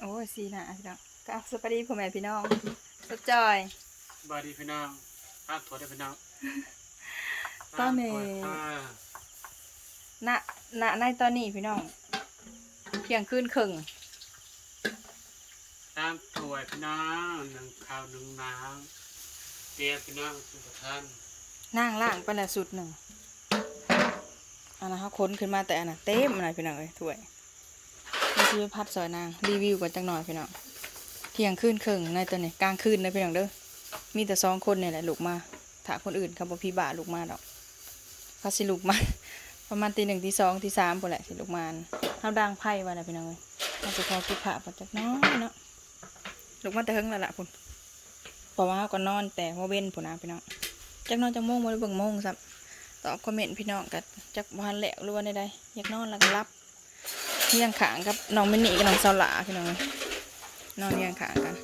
โอ้ยสีหนาพี่น้องก็สวัสดีพ่อแม่พี่น้องสดจอยบายดีพี่น้องอ้าวถอดได้พี่น้องตอนนี้อ่าณณในตอนนี้พี่น้องเที่ยงคืนครึ่งตามถ้วยพี่น้องหนึ่งข้าวหนึ่งน้ำเตรียมพี่น้องสุขท่านนั่งล่างไปแล้วสุดหนึ่งอันนั้นเขาค้นขึ้นมาแต่อันนั้นเต็มอะไรพี่น้องเอ้ยถ้วย นี่คือพัดซอยนางรีวิวกันจังหน่อยพี่น้องเที่ยงคืนครึ่งในตอนนี้กลางคืนนะพี่น้องเด้อมีแต่สองคนเนี่ยแหละลูกมาถ้าคนอื่นเขาบอกพี่บ่าลูกมาดอกเขาสิลูกมาประมาณตีหนึ่งตีสองตีสามคนแหละสิลูกมาเขาดังไพ่ไว้แล้วพี่น้องเอ้ยเขาจะคอยคิดผ่าปจากน้อยเนาะลูกมาแต่เฮิงแล้วล่ะพุ่นเพราะว่าเขาก็นอนแต่ว่าเว้นพุ่นนะพี่น้องจักนอนจักโมงบ่ได้เบิ่งโมงซ้ำตอบคอมเมนต์พี่น้องกับจักวันแหลวหรือว่าใดๆอยากนอนแล้วก็รับ เที่ยงขางกับน้องมินนี่กับน้องเซาหลาพี่น้องเอ้ยนอนเที่ยงขางกัน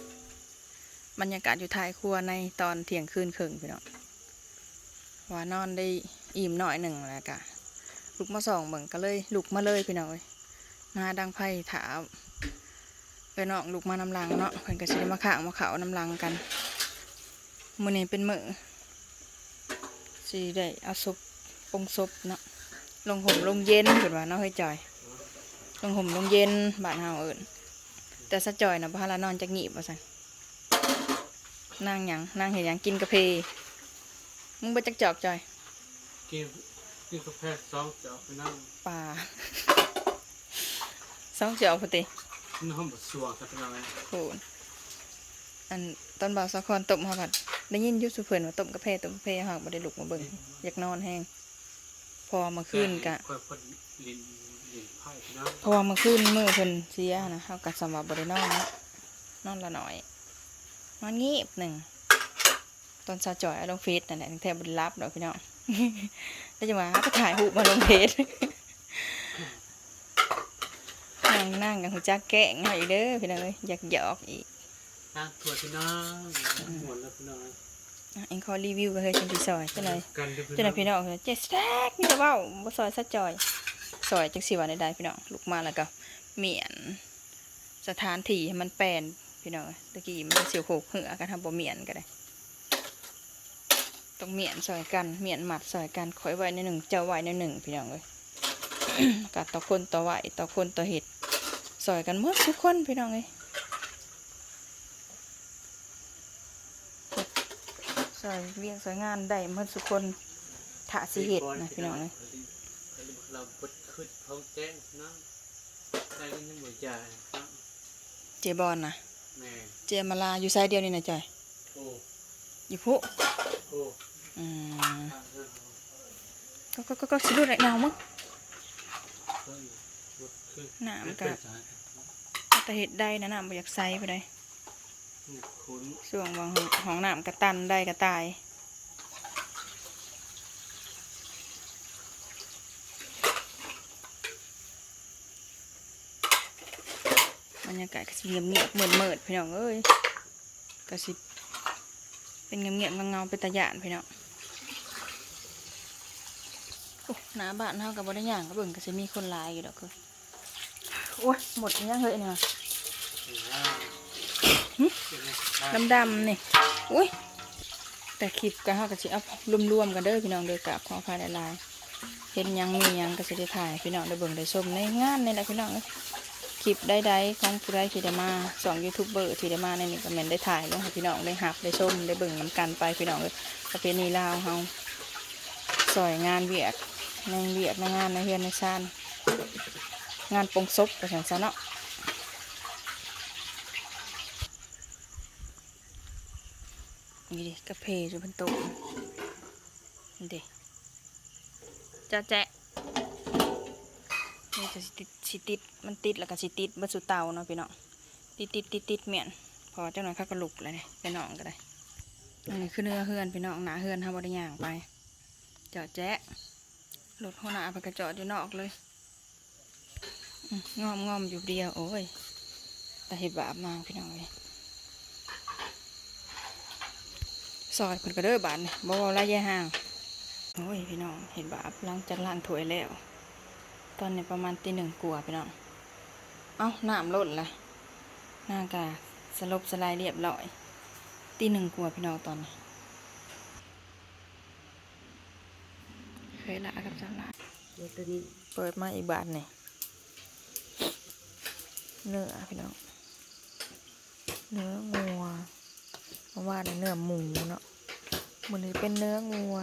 บรรยากาศอยู่ท้ายครัวในตอนเที่ยงคืนครึ่งพี่น้องว่านอนได้อิ่มหน่อยหนึ่งแล้วกะลุกมาสองเบิ่งก็เลยลุกมาเลยพี่น้องเอ้ยมาดังไพ่ถามไปน้องลุกมานำลังเนาะเพิ่นก็สิมาข้างมาเขานำลังกันมื้อนี้เป็นมื้อสิได้เอาศพปงศพเนาะลงห่มลงเย็นเพิ่นว่าเนาะเฮ้ยจอย ลงห่มลงเย็นบ้านเฮาเอิ้นแต่สะจอยน่ะบ่ฮาละนอนจักหนีบว่าซั่นนางหยังนางเห็นหยังกินกาแฟมึงไปจักจอกจอยกินกินกาแฟสองเจาะพี่น้องป่าสองจอกพอดีน้องบดสวงครับพี่น้องโหนอันตอนบ่าวสะคอนตบเขาผัดได้ยินอยุสุเพิ่นว่าต้มกาแฟต้มกาแฟเฮาบ่ได้ลุกมาเบิ่งอยากนอนแห้งพอมาคืนกะ ค่อยคนลินลินไพ่พี่น้องพอมาคืนมื้อเพิ่นเสียนะเฮาก็สำหรับบ่ได้นอนเนาะนอนละหน่อย นอนงีบหนึ่งตอนซาจ่อยเอาลงเฟซนั่นแหละแทบบ่ได้รับดอกพี่น้องแล้วจะมาหาไปถ่ายรูปมาลงเฟซนั่งนั่งกันหัวจักแกล้งให้เด้อพี่น้องเอ้ยอยากหยอกอีกตามถ้วยพี่น้องหมดแล้วพี่น้องอะเอ็งขอรีวิวกันเฮ้ยฉันพี่ซอยจังเลยกันเด้อพี่จังน้เลอยงพี่น้องเจ๊สแต็กนี่จะเว้าบ่ซอยซะจอยซ อยจังสิว่าได้พี่น้องลุกมาแล้วก็เมียนสถานที่ให้มันแปลนพี่น้องเอ้ยตะกี้มันเสียวโขกเหือกันทำบ่เมียนก็ได้ต้องเมียนซอยกันเมียนหมัดซอยกันคอยไว้ในหนึ่งเจ้าไว้ในหนึ่งพี่น้องเอ้ยกัต่อคนต่อไหวต่อคนต่อเห็ดซอยกันหมดทุกคนพี่น้องเอ้ยซอยเวียงซอยงานได้หมดทุกคนถาสิเห็ดนะพี่น้องเลย ขึ้นท้องแจ้งพี่น้องได้เงินยังบ่จ่ายครับเจบอลนะแม่เจมาลาอยู่ไซเดียวนี่นะจอยโอ้อยู่พุโอ้อืมทางเรื่องก็ก็ก็ก็สิดูได้เนามั้งเฮ้ยบดขึ้นน้ำเป็กับนสายแต่เห็ดได้นะน้ำบ่อยากใส่ไปได้ นี่คุ้น ส่วงบางห้องน้ำกระตันได้กระตาย รรยากาศก็สิเงียบเงียบๆเมิดเมิดๆพี่น้องเอ้ยก็สิเป็นเงียบเงียบๆเงาเป็นตะยานพี่น้องโอ้หนาบ้านเฮากับ่ได้ย่างก็เบิ่งก็สิมีคนลายอยู่ดอกคือโอ้ยหมดยังเฮ้ยเนี่ยดำดำนี่อุ้ยแต่คลิปก็เฮาก็สิเอารวมๆกันเด้อพี่น้องเด้อกราบขออภัยลายเห็นยังมียังก็สิได้ถ่ายพี่น้องได้เบิ่งได้ชมในงานในแหละพี่น้องเอ้ย คลิปใดๆของผู้ใดที่ได้มาสองยูทูบเบอร์ที่ได้มาในนี้ก็แมนได้ถ่ายลงให้พี่น้องได้หับได้ชมได้เบิ่งนํกันไปพี่น้องเอ้ยประเพณีลาวเฮาสอยงานเวียกในเวียกในงานในเฮือนในชานงานปงศพก็ซั่นซะเนาะนี่ดิกระเพยอยู่บนโตนี่ดิจ้าแจ๊ะ นี่จะสิติดสิติดมันติดแล้วก็สิติดบนสุเตาเนาะพี่น้องติดติดติดติดเมียนพอเจ้าหน่อยเข้ากระลุกเลยเนี่ยไปน้องก็ได้อันนี้คือเนื้อเฮือนพี่น้องหนาเฮือนทำบริย่างไปเจาะแจ๊ะรถหัวหน้าไปกระจอดอยู่นอกเลยงอมงอมอยู่เดียวโอ้ยแต่เห็ดบาปมากพี่น้องเลยซอยเพิ่นก็เด้อบาดนี่บ่เว้าระยะห่างโอ้ยพี่น้องเห็นบาปล้างจากล้างถ้วยแล้ว ตอนนี้ประมาณตีหนึ่งกว่าพี่น้องเอ้าน้ำล้นละนากาสลบสลายเรียบร้อยตีหนึ่งกลัวาพี่น้องตอนนี้เคยละกับจ้าละเดี๋ยวตัวนี้เปิดมาอีกบาทนี่เนื้อพี่น้องเนื้องัวเพราะว่าเนื้อหมูเนาะมันนี้เป็นเนื้องัว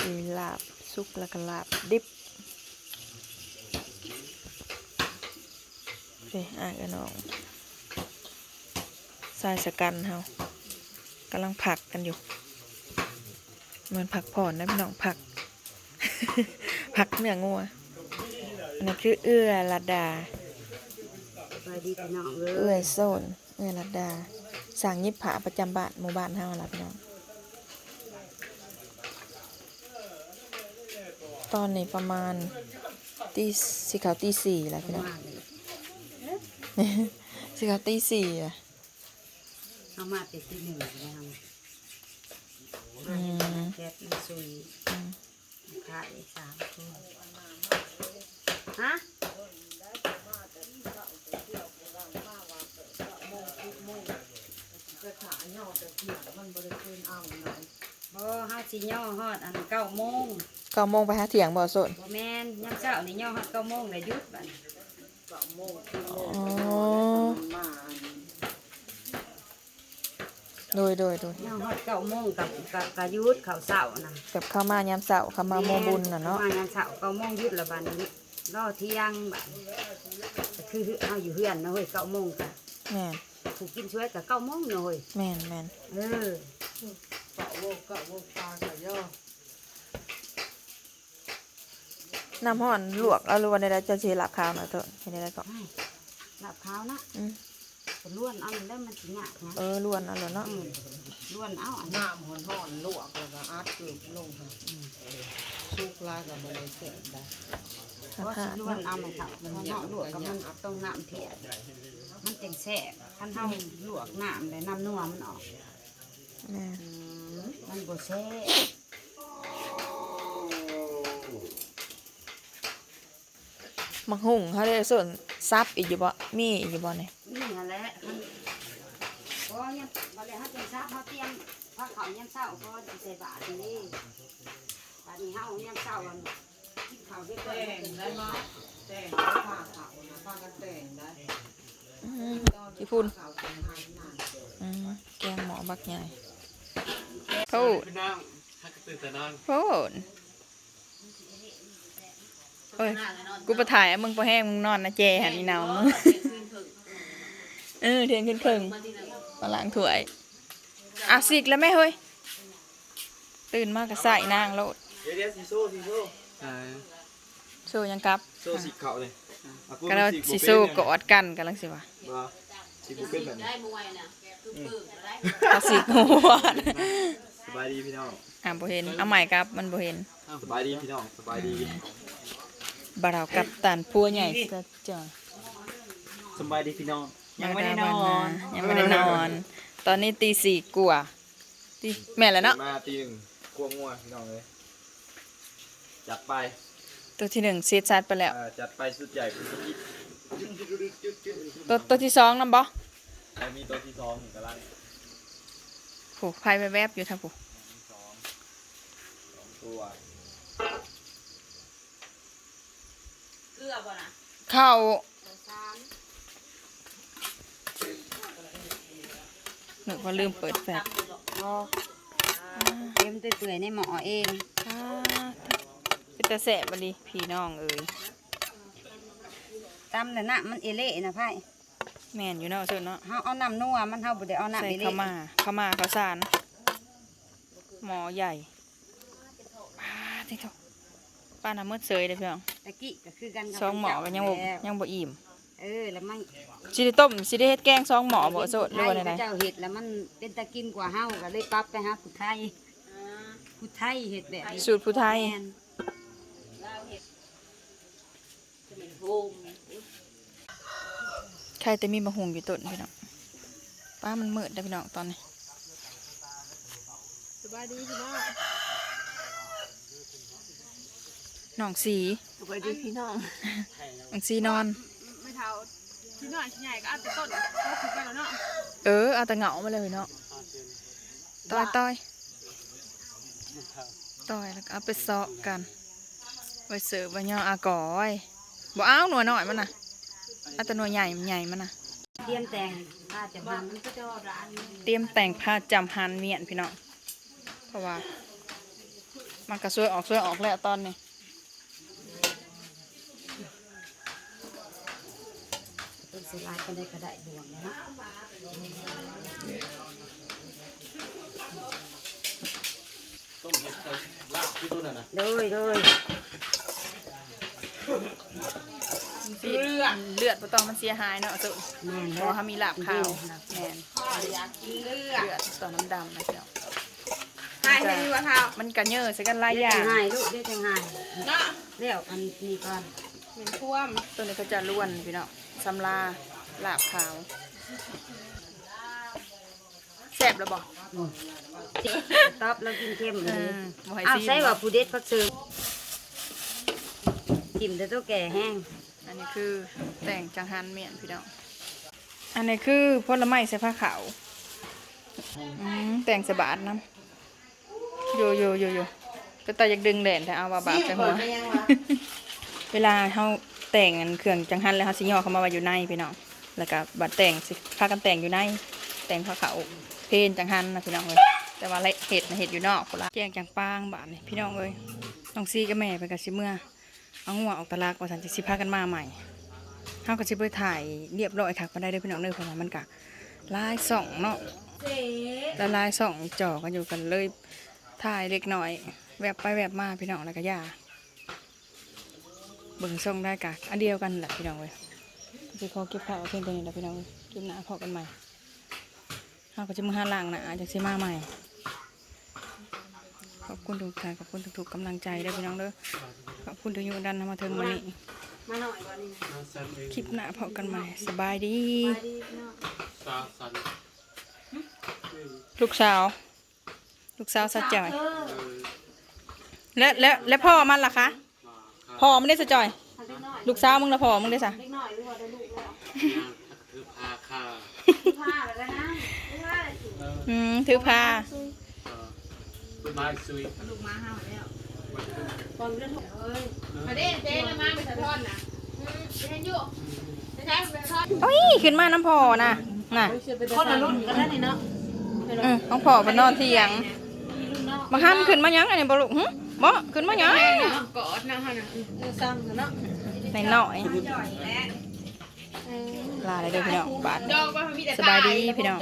สีลาบ ซุกแล้วก็ลาบดิบเฮ้ยอ่านกันน้องสายสกันเฮากำลังผักกันอยู่เหมือนผักผ่อนนะพี่น้องผัก ผักเนื้องัวอันนี้คือเอื้อลัดดาสบายดีพี่น้องเลเอื้อยโซนเอื้อลัดดาสั่งยิบผาประจำบ้านหมู่บ้านเฮาล่ะพี่น้อง ตอนนี้ประมาณตีสิเขาตีสี่แล้วพี่น้องมาเลยสิเขาตีสี่อะเอามาเป็นที่หนึ่งแล้วอืมแก๊สอีซุยอืมขายสามตัวฮะบ่เฮาสิย่อฮอดอันเก้าโมงเก้าโมงไปหาเถียงบ่โซนบ่แม่นยามเช้านี่ย่อฮอดเก้าโมงแล้วหยุดบัดนี้อ๋อโดยโดยโดยย่อฮอดเก้าโมงกับกับกับหยุดข้าวเช้านะกับเข้ามายามเสาร์เข้ามาโมบุญน่ะเนาะมางานเช้าเก้าโมงหยุดแล้วบัดนี้รอเที่ยงบัดก็คือเฮาอยู่เฮือนนะเฮ้ยเก้าโมงกะแม่นผู้กินช่วยกับเก้าโมงนะเฮ้ยแม่นแม่นเออ น้ำห่อนลวกเอาหรือว่าในใดจะเชลับข้าวหน่อยเถอะเห็นได้ก่อนให้หลับขาวนะอืมก็ล้วนเอาแล้วมันสิยากนะเออล้วนเอาเลยเนาะอืมล้วนเอาอันนี้น้ำหอนหอนๆลวกแล้วก็อัดเกลือลงค่ะสุกลายกับบริเสธได้เพราะว่าสิล้วนเอามันเถามันเนาะลวกกับมันต้องน้ำเพียมันจังแซ่บคันเฮาลวกน้ำแล้วน้ำนัวมันออกแม่นมัน บ่แซ่มักหุ่งเขาได้ส่วนซับอีกอยู่บ่มีอีกอยู่บ่เนี่ยนี่นั่นแหละมันเพราะยังบ่ได้เฮาจังซับเฮาเตรียมพาเขาวยามเช้าเพราะสิใส่บาตรนี่บาดนี้เฮายามเช้าวันกินข้าวด้วยแต่งได้ไหมแต่งได้ผ้าขาวนะผ้ากันแต่งได้อืมกี่พุ่นขาวแต่งหายนานอืมแกงหมอบักใหญ่ สโอ้วัสดีพี่น้องฮักตือแต่นอนโพดโอ้ยกูไปถ่ายมึงพอแห้งมึงนอนนะแจหันอีหนาวมึงเออเทียนขึ้นครึ่งมาล้างถ้วยอะสิกแล้วไหมเฮ้ยตื่นมากก็ใส่นางโลดเดี๋ยวสีโซ่สีโซ่โซ่ยังกลับโซ่สีเขาเลยก็เราสีสิบุฟเฟ่กอดกันกันลังสิวะสีบุฟเฟ่ต์แบบนี้ เขาสิกหัวสบายดีพี่น้องอะบ่เห็นเอาใหม่ครับมันบ่เห็นสบายดีพี่น้องสบายดีบาราวกับตันพัวใหญ่ซะจ่อยสบายดีพี่น้องยังไม่ได้นอนยังไม่ได้นอน ตอนนี้ตีสี่กว่าตีแม่นแล้วเนาะมาตีหนึ่งกลัวงัวพี่น้องเลยจัดไป ตัวที่หนึ่งเสียชัดไปแล้วอ่าจัดไปสุดใหญ่เป็นที่ตัวตัวที่สองนำบ่ แล้วมีตัวที่สองอยู่กำลังผูกไฟแวบๆอยู่ทางผูสองสองตัวเข้าสามหนูก็ลืมเปิดแฟลชบ่เต็มเปื่อยๆในหม้อเองอ่าเป็นตาแสบบัดนี้พี่น้องเอ้ยตำแล้วน่ะมันเอเล่นะไพ่ แม่นอยู่เนาะเสิร์เนาะเฮาเอาน้ำนัวมันเฮาบ่ได้เอาน้ำใส่เอเล่ข้าวมาข้าวมาข้าวสารหมอใหญ่ป้าที่เขาป้าน้ำมืดเสยเลยพี่น้องตะกี้ก็คือกันกับสองหมอก็ยังบ่แล้วยังบ่อิ่มเออแล้วมันสิได้ต้มสิได้เฮ็ดแกงสองหมอบ่โสดหรือว่าไทไดยเจ้าเฮ็ดแล้วมันเป็นตะกินกว่าเฮาก็เลยปรับไปหาผู้ไทยผู้ไทยเฮ็ดแบบนี้สูตรผู้ไทย แม่นใค รแต่มีมะฮุงอยู่ต้นพี่น้องป้ามันมืดแล้วพี่น้องตอนนี้สบายดีพี่น้องน้องสีสวัสดีพี่น้องน้องสีนอนไม่เท่าชิ้นน้อยชิ้นใหญ่ก็เอาแต่ต้นก็คือกันแล้วเนาะเออเอาแต่เหงามาเลยเนาะต้อยต้อยต้อยแล้วก็เอาไปเซาะกันไว้เสิร์ฟไว้ย่ออากอยบ่เอาหน่วยหน่อยมันน่ะเอาแต่หน่วยใหญ่ใหญ่มันน่ะเตรียมแต่งถ้าจะทำมันก็จะร้านเตรียมแต่งผ้าจำฮันเมียนพี่น้องเพราะว่า มันก็ช่วยออกช่วยออกแล้วตอนนี้เป็นสลายก็ได้ก็ได้ดวงนะฮะต้มเห็ดใส่ลาบที่ต้นน่ะนะเลยเลย เลือดเลือดบ่ต้องมันเสียหายเนาะสุแม่นเพแล้ราะวว่าเขามีลาบขาวแม่นอยากกินเลือดเลือดต่อน้ำดำนะพี่น้องหายไปดีกว่าเท้ามันกันเยอะใส่กันหลายอเรียย่ากงง่ายลูกเรียกง่ายเนาะเรียกอันนี้ก่อนเหม็นท่วมตัวนี้ก็จะล้วนพี่น้องสำลาลาบขาวแซ่บแล้วบ่ตอบแล้วกินเข้มเลอืยมบ่ให้อ้าวซีใส่ว่าผู้เด็ดพักซื้อกิมแต่ตัวแก่แห้ง อันนี้คือแต่งจังหันเมียนพี่น้อง อันนี้คือผลไม้ใส่ผ้าขาวอืมแต่งใสบาทน้ำโยโยโยโยก็ตาอยากดึงแหลนแต่เอาว่าบาปใส่หัวเวลาเขาแต่งอันเครื่องจังหันแล้วเขาสิย่อเข้ามาไว้อยู่ในพี่น้อง แล้วก็บัดแต่งสิพากันแต่งอยู่ใน แต่งผ้าขาวเพนจังหันนะพี่น้องเลยแต่ว่าละเห็ดนะเห็ดอยู่นอกคนละแกงจังปางบาทนี่พี่น้องเลยน้องซีกับแม่ไปกับสิเมื่อ เอาหัวออกตะลากว่าสันจะสิพากันมาใหม่เขาก็สิไปถ่ายเรียบร้อยค่ะก็ได้เด้อพี่น้องเด้อเพราะว่ามันกะลายสองเนาะแล้วลายสองจ่อกันอยู่กันเลยถ่ายเล็กน้อย แวบไปแวบมาพี่น้องแล้วก็ยาเบิ่งส่งได้กะอันเดียวกันแหละพี่น้องเว้ยจะขอเก็บผ้าเอาเพียงตัวนี้แหละพี่น้องเก็บหน้าพอกันใหม่เราก็จะมาหาล่างนะอาจจะสิมาใหม่ ขอบคุณทุกท่านขอบคุณทุกๆกำลังใจเด้พี่น้องเด้อ ขอบคุณที่อยู่ดันมาถึงวันนี้ มาหน่อยก่อนนี่น้ำซันเองคลิปหน้าพอกันใหม่สบายดีซาสันลูกสาว ลูกสาวสัจจอยเออและและและพ่อมันล่ะคะมาครับพ่อมันได้สัจจอย ลูกสาวมึงละพ่อมึงได้สะเล็กน้อยหรือว่าได้ลูกแล้วนางคือพาข้าผ้าแล้วนะเอออืมถือผ้าเออต้นไม้ซุยลูกมาห้าแล้ว ตอนเรื่องเอ้ยมาเด้เจ๊แล้วมาไปสะท้อนน่ะอืมเห็นอยู่จะใช้ไปสะท้อนโอ้ยขึ้นมาน้ำพ่อนะน่ะคนละรุ่นกันแล้วนี่เนาะอืมของพ่อไปนอนเที่ยงบางครั้งขึ้นมายังอันนี้บ่ลูกหึบ่ขึ้นมายังกอดนะฮะน่ะสั่งเนาะในน้อยจ่อยแล้วลาเลยเด้อพี่น้องบาทดอกว่ามันมีแต่สบายดีพี่น้อง